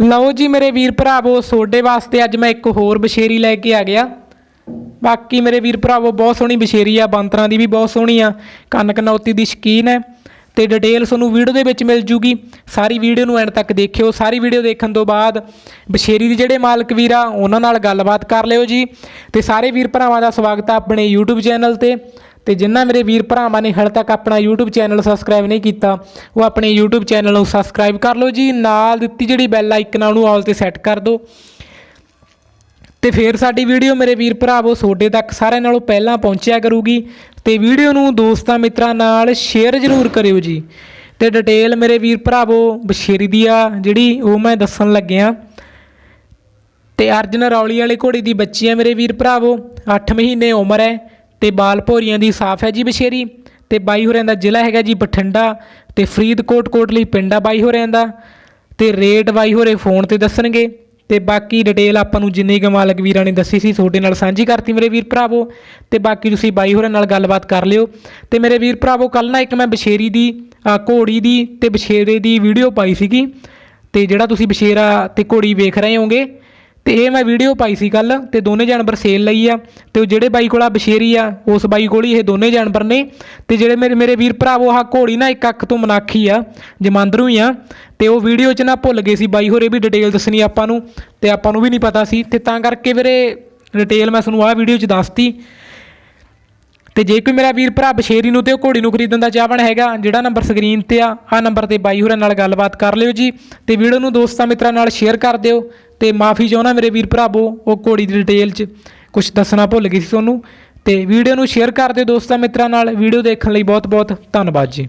ਲਓ ਜੀ ਮੇਰੇ ਵੀਰ ਭਰਾਵੋ ਤੁਹਾਡੇ ਵਾਸਤੇ ਅੱਜ ਮੈਂ ਇੱਕ ਹੋਰ ਬਸ਼ੇਰੀ ਲੈ ਕੇ ਆ ਗਿਆ। ਬਾਕੀ ਮੇਰੇ ਵੀਰ ਭਰਾਵੋ, ਬਹੁਤ ਸੋਹਣੀ ਬਸ਼ੇਰੀ ਆ ਬੰਤਰਾਂ ਦੀ ਵੀ ਬਹੁਤ ਸੋਹਣੀ ਆ ਕੰਨ ਕਨੌਤੀ ਦੀ ਸ਼ਕੀਨ ਹੈ। ਤੇ ਡਿਟੇਲ ਤੁਹਾਨੂੰ ਵੀਡੀਓ ਦੇ ਵਿੱਚ ਮਿਲ ਜੂਗੀ। ਸਾਰੀ ਵੀਡੀਓ ਨੂੰ ਐਂਡ ਤੱਕ ਦੇਖਿਓ। ਸਾਰੀ ਵੀਡੀਓ ਦੇਖਣ ਤੋਂ ਬਾਅਦ ਬਸ਼ੇਰੀ ਦੇ ਜਿਹੜੇ ਮਾਲਕ ਵੀਰ ਆ, ਉਹਨਾਂ ਨਾਲ ਗੱਲਬਾਤ ਕਰ ਲਿਓ ਜੀ। ਤੇ ਸਾਰੇ ਵੀਰ ਭਰਾਵਾਂ ਦਾ ਸਵਾਗਤ ਆ ਆਪਣੇ YouTube ਚੈਨਲ ਤੇ। ਤੇ ਜਿਨ੍ਹਾਂ ਮੇਰੇ ਵੀਰ ਭਰਾਵਾਂ ਨੇ ਹਾਲੇ ਤੱਕ ਆਪਣਾ YouTube ਚੈਨਲ ਸਬਸਕ੍ਰਾਈਬ ਨਹੀਂ ਕੀਤਾ, ਉਹ ਆਪਣੇ YouTube ਚੈਨਲ ਨੂੰ ਸਬਸਕ੍ਰਾਈਬ ਕਰ ਲਓ ਜੀ, ਨਾਲ ਦਿੱਤੀ ਜਿਹੜੀ ਬੈਲ ਆਈਕਨ ਆ, ਉਹਨੂੰ ਆਲ ਤੇ ਸੈੱਟ ਕਰ ਦਿਓ। ਤੇ ਫਿਰ ਸਾਡੀ ਵੀਡੀਓ ਮੇਰੇ ਵੀਰ ਭਰਾਵੋ ਤੁਹਾਡੇ ਤੱਕ ਸਾਰਿਆਂ ਨਾਲੋਂ ਪਹਿਲਾਂ ਪਹੁੰਚਿਆ ਕਰੂਗੀ। ਤੇ ਵੀਡੀਓ ਨੂੰ ਦੋਸਤਾਂ ਮਿੱਤਰਾਂ ਨਾਲ ਸ਼ੇਅਰ ਜ਼ਰੂਰ ਕਰਿਓ ਜੀ। ਤੇ ਡਿਟੇਲ ਮੇਰੇ ਵੀਰ ਭਰਾਵੋ ਬਸ਼ੇਰੀ ਦੀ ਆ, ਜਿਹੜੀ ਉਹ ਮੈਂ ਦੱਸਣ ਲੱਗਿਆ। ਤੇ ਅਰਜਨ ਰੌਲੀ ਵਾਲੇ ਘੋੜੀ ਦੀ ਬੱਚੀ ਹੈ ਮੇਰੇ ਵੀਰ ਭਰਾਵੋ 8 ਮਹੀਨੇ ਉਮਰ ਹੈ। ਤੇ ਬਾਲ ਭੋਰੀਆਂ ਦੀ ਸਾਫ਼ ਹੈ ਜੀ ਬਸ਼ੇਰੀ ਤੇ ਬਾਈ ਹੋਰਿਆਂ ਦਾ ਜ਼ਿਲ੍ਹਾ ਹੈਗਾ ਜੀ ਬਠਿੰਡਾ ਤੇ ਫਰੀਦਕੋਟ ਕੋਟਲੀ ਪਿੰਡ ਆ ਬਾਈ ਹੋਰਿਆਂ ਦਾ। ਤੇ ਰੇਟ ਬਾਈ ਹੋਰੇ ਫੋਨ ਤੇ ਦੱਸਣਗੇ। ਤੇ ਬਾਕੀ ਡਿਟੇਲ ਆਪਾਂ ਨੂੰ ਜਿੰਨੀ ਕੁ ਮਾਲਕ ਵੀਰਾਂ ਨੇ ਦੱਸੀ ਸੀ, ਤੁਹਾਡੇ ਨਾਲ ਸਾਂਝੀ ਕਰਤੀ ਮੇਰੇ ਵੀਰ ਭਰਾਵੋ। ਤੇ ਬਾਕੀ ਤੁਸੀਂ ਬਾਈ ਹੋਰਾਂ ਨਾਲ ਗੱਲਬਾਤ ਕਰ ਲਿਓ। ਤੇ ਮੇਰੇ ਵੀਰ ਭਰਾਵੋ ਕੱਲ ਨਾ ਇੱਕ ਮੈਂ ਬਸ਼ੇਰੀ ਦੀ ਘੋੜੀ ਦੀ ਤੇ ਬਸ਼ੇਰੇ ਦੀ ਵੀਡੀਓ ਪਾਈ ਸੀਗੀ। ਤੇ ਜਿਹੜਾ ਤੁਸੀਂ ਬਸ਼ੇਰਾ ਤੇ ਘੋੜੀ ਵੇਖ ਰਹੇ ਹੋਗੇ ਤੇ ਇਹ ਮੈਂ ਵੀਡੀਓ ਪਾਈ ਸੀ ਕੱਲ ਤੇ ਦੋਨੇ ਜਾਨਵਰ ਸੇਲ ਲਈ ਆ ਤੇ ਉਹ ਜਿਹੜੇ ਬਾਈ ਕੋਲ ਆ ਬਸ਼ੇਰੀ ਆ, ਉਸ ਬਾਈ ਕੋਲ ਹੀ ਇਹ ਦੋਨੇ ਜਾਨਵਰ ਨੇ ਤੇ ਜਿਹੜੇ ਮੇਰੇ ਮੇਰੇ ਵੀਰ ਭਰਾਵੋ ਆਹ ਘੋੜੀ ਨਾ ਇੱਕ ਅੱਖ ਤੋਂ ਮਨਾਖੀ ਆ, ਜਮਾਂਦਰੂ ਹੀ ਆ ਤੇ ਉਹ ਵੀਡੀਓ 'ਚ ਨਾ ਭੁੱਲ ਗਏ ਸੀ ਬਾਈ ਹੋਰੇ ਵੀ ਡਿਟੇਲ ਦੱਸਣੀ ਆਪਾਂ ਨੂੰ ਤੇ ਆਪਾਂ ਨੂੰ ਵੀ ਨਹੀਂ ਪਤਾ ਸੀ ਤੇ ਤਾਂ ਕਰਕੇ ਵੀਰੇ ਡਿਟੇਲ ਮੈਂ ਤੁਹਾਨੂੰ ਆਹ ਵੀਡੀਓ 'ਚ ਦੱਸਤੀ। ਤੇ ਜੇ ਕੋਈ ਮੇਰਾ ਵੀਰ ਭਰਾ ਬਸ਼ੇਰੀ ਨੂੰ ਤੇ ਉਹ ਘੋੜੀ ਨੂੰ ਖਰੀਦਣ ਦਾ ਚਾਹਵਣ ਹੈਗਾ, ਜਿਹੜਾ ਨੰਬਰ ਸਕਰੀਨ ਤੇ ਆ ਆ ਨੰਬਰ ਤੇ ਬਾਈ ਹੋਰਾਂ ਨਾਲ ਗੱਲਬਾਤ ਕਰ ਲਿਓ ਜੀ ਤੇ ਵੀਡੀਓ ਨੂੰ ਦੋਸਤਾਂ ਮਿੱਤਰਾਂ ਨਾਲ ਸ਼ੇਅਰ ਕਰ ਦਿਓ। ਤੇ ਮਾਫੀ ਚਾਹੁੰਦਾ ਮੇਰੇ ਵੀਰ ਭਰਾਵੋ, ਉਹ ਘੋੜੀ ਦੀ ਡਿਟੇਲ 'ਚ ਕੁਝ ਦੱਸਣਾ ਭੁੱਲ ਗਈ ਸੀ ਤੁਹਾਨੂੰ। ਤੇ ਵੀਡੀਓ ਨੂੰ ਸ਼ੇਅਰ ਕਰ ਦਿਓ ਦੋਸਤਾਂ ਮਿੱਤਰਾਂ ਨਾਲ ਵੀਡੀਓ ਦੇਖਣ ਲਈ ਬਹੁਤ ਬਹੁਤ ਧੰਨਵਾਦ ਜੀ।